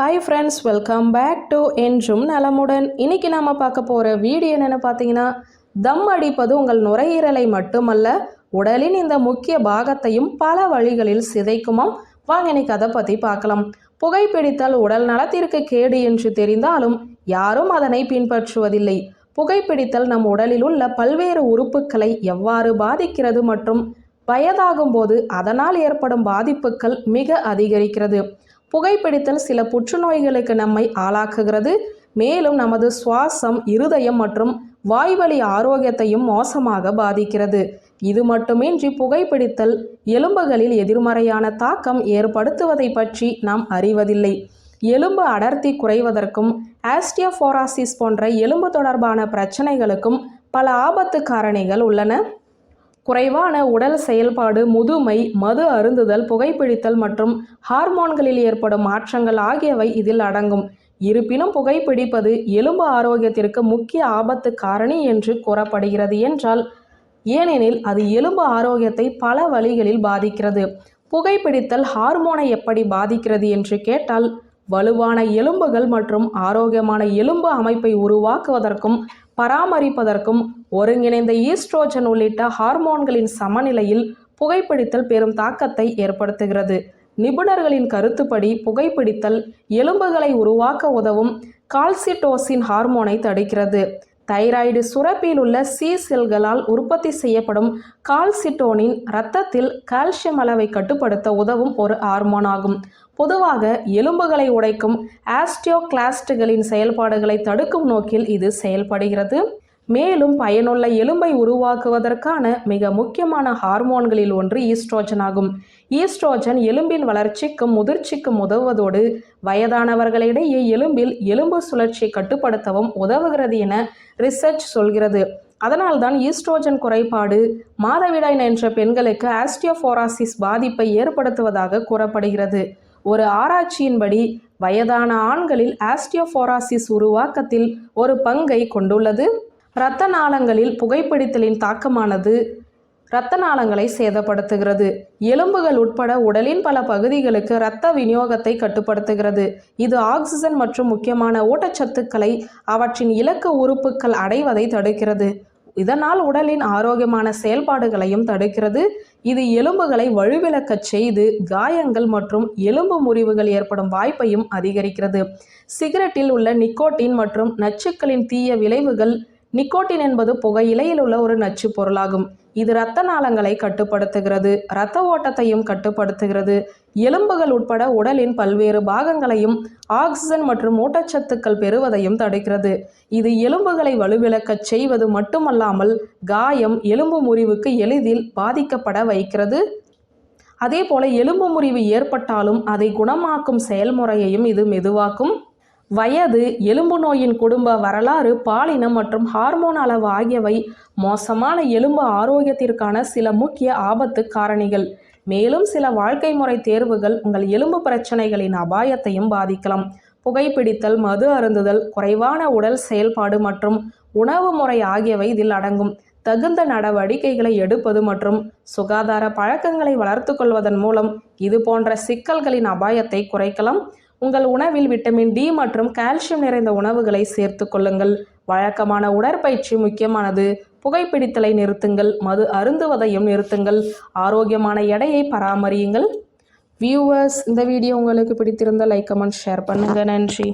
Hi friends welcome back to என்றும் நலமுடன் இன்னைக்கு நாம் பார்க்க போகிற வீடியோ என்னென்னு பார்த்தீங்கன்னா தம் அடிப்பது உங்கள் நுரையீரலை மட்டுமல்ல உடலின் இந்த முக்கிய பாகத்தையும் பல வழிகளில் சிதைக்குமாம். வாங்க இன்னைக்கு அதை பற்றி பார்க்கலாம். புகைப்பிடித்தல் உடல் நலத்திற்கு கேடு என்று தெரிந்தாலும் யாரும் அதனை பின்பற்றுவதில்லை. புகைப்பிடித்தல் நம் உடலில் உள்ள பல்வேறு உறுப்புகளை எவ்வாறு பாதிக்கிறது மற்றும் வயதாகும் போது அதனால் ஏற்படும் பாதிப்புகள் மிக அதிகரிக்கிறது. புகைப்பிடித்தல் சில புற்றுநோய்களுக்கு நம்மை ஆளாக்குகிறது. மேலும் நமது சுவாசம் இருதயம் மற்றும் வாய்வழி ஆரோக்கியத்தையும் மோசமாக பாதிக்கிறது. இது மட்டுமின்றி புகைப்பிடித்தல் எலும்புகளில் எதிர்மறையான தாக்கம் ஏற்படுத்துவதை பற்றி நாம் அறிவதில்லை. எலும்பு அடர்த்தி குறைவதற்கும் ஆஸ்டியோஃபோராசிஸ் போன்ற எலும்பு தொடர்பான பிரச்சனைகளுக்கும் பல ஆபத்து காரணிகள் உள்ளன. குறைவான உடல் செயல்பாடு முதுமை மது அருந்துதல் புகைப்பிடித்தல் மற்றும் ஹார்மோன்களில் ஏற்படும் மாற்றங்கள் ஆகியவை இதில் அடங்கும். இருப்பினும் புகைப்பிடிப்பது எலும்பு ஆரோக்கியத்திற்கு முக்கிய ஆபத்து காரணி என்று கூறப்படுகிறது என்றால் ஏனெனில் அது எலும்பு ஆரோக்கியத்தை பல வழிகளில் பாதிக்கிறது. புகைப்பிடித்தல் ஹார்மோனை எப்படி பாதிக்கிறது என்று கேட்டால் வலுவான எலும்புகள் மற்றும் ஆரோக்கியமான எலும்பு அமைப்பை உருவாக்குவதற்கும் பராமரிப்பதற்கும் ஒருங்கிணைந்த ஈஸ்ட்ரோஜன் உள்ளிட்ட ஹார்மோன்களின் சமநிலையில் புகைப்பிடித்தல் பெரும் தாக்கத்தை ஏற்படுத்துகிறது. நிபுணர்களின் கருத்துப்படி புகைப்பிடித்தல் எலும்புகளை உருவாக்க உதவும் கால்சிட்டோசின் ஹார்மோனை தடுக்கிறது. தைராய்டு சுரப்பியில் உள்ள சி செல்களால் உற்பத்தி செய்யப்படும் கால்சிட்டோனின் இரத்தத்தில் கால்சியம் அளவை கட்டுப்படுத்த உதவும் ஒரு ஹார்மோன் ஆகும். பொதுவாக எலும்புகளை உடைக்கும் ஆஸ்டியோகிளாஸ்டுகளின் செயல்பாடுகளை தடுக்கும் நோக்கில் இது செயல்படுகிறது. மேலும் பயனுள்ள எலும்பை உருவாக்குவதற்கான மிக முக்கியமான ஹார்மோன்களில் ஒன்று ஈஸ்ட்ரோஜன் ஆகும். ஈஸ்ட்ரோஜன் எலும்பின் வளர்ச்சிக்கும் முதிர்ச்சிக்கும் உதவுவதோடு வயதானவர்களிடையே எலும்பில் எலும்பு சுழற்சியை கட்டுப்படுத்தவும் உதவுகிறது என ரிசர்ச் சொல்கிறது. அதனால்தான் ஈஸ்ட்ரோஜன் குறைபாடு மாதவிடாய் என்ற பெண்களுக்கு ஆஸ்டியோஃபோராசிஸ் பாதிப்பை ஏற்படுத்துவதாக கூறப்படுகிறது. ஒரு ஆராய்ச்சியின்படி வயதான ஆண்களில் ஆஸ்டியோஃபோராசிஸ் உருவாக்கத்தில் ஒரு பங்கை கொண்டுள்ளது. இரத்த நாளங்களில் புகைப்பிடித்தலின் தாக்கமானது இரத்த நாளங்களை சேதப்படுத்துகிறது. எலும்புகள் உட்பட உடலின் பல பகுதிகளுக்கு இரத்த விநியோகத்தை கட்டுப்படுத்துகிறது. இது ஆக்சிஜன் மற்றும் முக்கியமான ஊட்டச்சத்துக்களை அவற்றின் இலக்கு உறுப்புகள் அடைவதை தடுக்கிறது. இதனால் உடலின் ஆரோக்கியமான செயல்பாடுகளையும் தடுக்கிறது. இது எலும்புகளை வலுவிழக்கச் செய்து காயங்கள் மற்றும் எலும்பு முறிவுகள் ஏற்படும் வாய்ப்பையும் அதிகரிக்கிறது. சிகரெட்டில் உள்ள நிக்கோட்டின் மற்றும் நச்சுக்களின் தீய விளைவுகள் நிக்கோட்டின் என்பது புகையிலையில் உள்ள ஒரு நச்சு பொருளாகும். இது இரத்த நாளங்களை கட்டுப்படுத்துகிறது. இரத்த ஓட்டத்தையும் கட்டுப்படுத்துகிறது. எலும்புகள் உட்பட உடலின் பல்வேறு பாகங்களையும் ஆக்சிஜன் மற்றும் ஊட்டச்சத்துக்கள் பெறுவதையும் தடுக்கிறது. இது எலும்புகளை வலுவிழக்கச் செய்வது மட்டுமல்லாமல் காயம் எலும்பு முறிவுக்கு எளிதில் பாதிக்கப்பட வைக்கிறது. அதே போல எலும்பு முறிவு ஏற்பட்டாலும் அதை குணமாக்கும் செயல்முறையையும் இது மெதுவாக்கும். வயது எலும்பு நோயின் குடும்ப வரலாறு பாலினம் மற்றும் ஹார்மோன் அளவு ஆகியவை மோசமான எலும்பு ஆரோக்கியத்திற்கான சில முக்கிய ஆபத்து காரணிகள். மேலும் சில வாழ்க்கை முறை தேர்வுகள் உங்கள் எலும்பு பிரச்சனைகளின் அபாயத்தையும் பாதிக்கலாம். புகைப்பிடித்தல் மது அருந்துதல் குறைவான உடல் செயல்பாடு மற்றும் உணவு முறை ஆகியவை இதில் அடங்கும். தகுந்த நடவடிக்கைகளை எடுப்பது மற்றும் சுகாதார பழக்கங்களை வளர்த்து கொள்வதன் மூலம் இது போன்ற சிக்கல்களின் அபாயத்தை குறைக்கலாம். உங்கள் உணவில் விட்டமின் டி மற்றும் கால்சியம் நிறைந்த உணவுகளை சேர்த்து கொள்ளுங்கள். வழக்கமான உடற்பயிற்சி முக்கியமானது. புகைப்பிடித்தலை நிறுத்துங்கள். மது அருந்துவதையும் நிறுத்துங்கள். ஆரோக்கியமான எடையை பராமரியுங்கள். வியூவர்ஸ் இந்த வீடியோ உங்களுக்கு பிடித்திருந்தால் லைக் கமெண்ட் ஷேர் பண்ணுங்கள் நன்றி.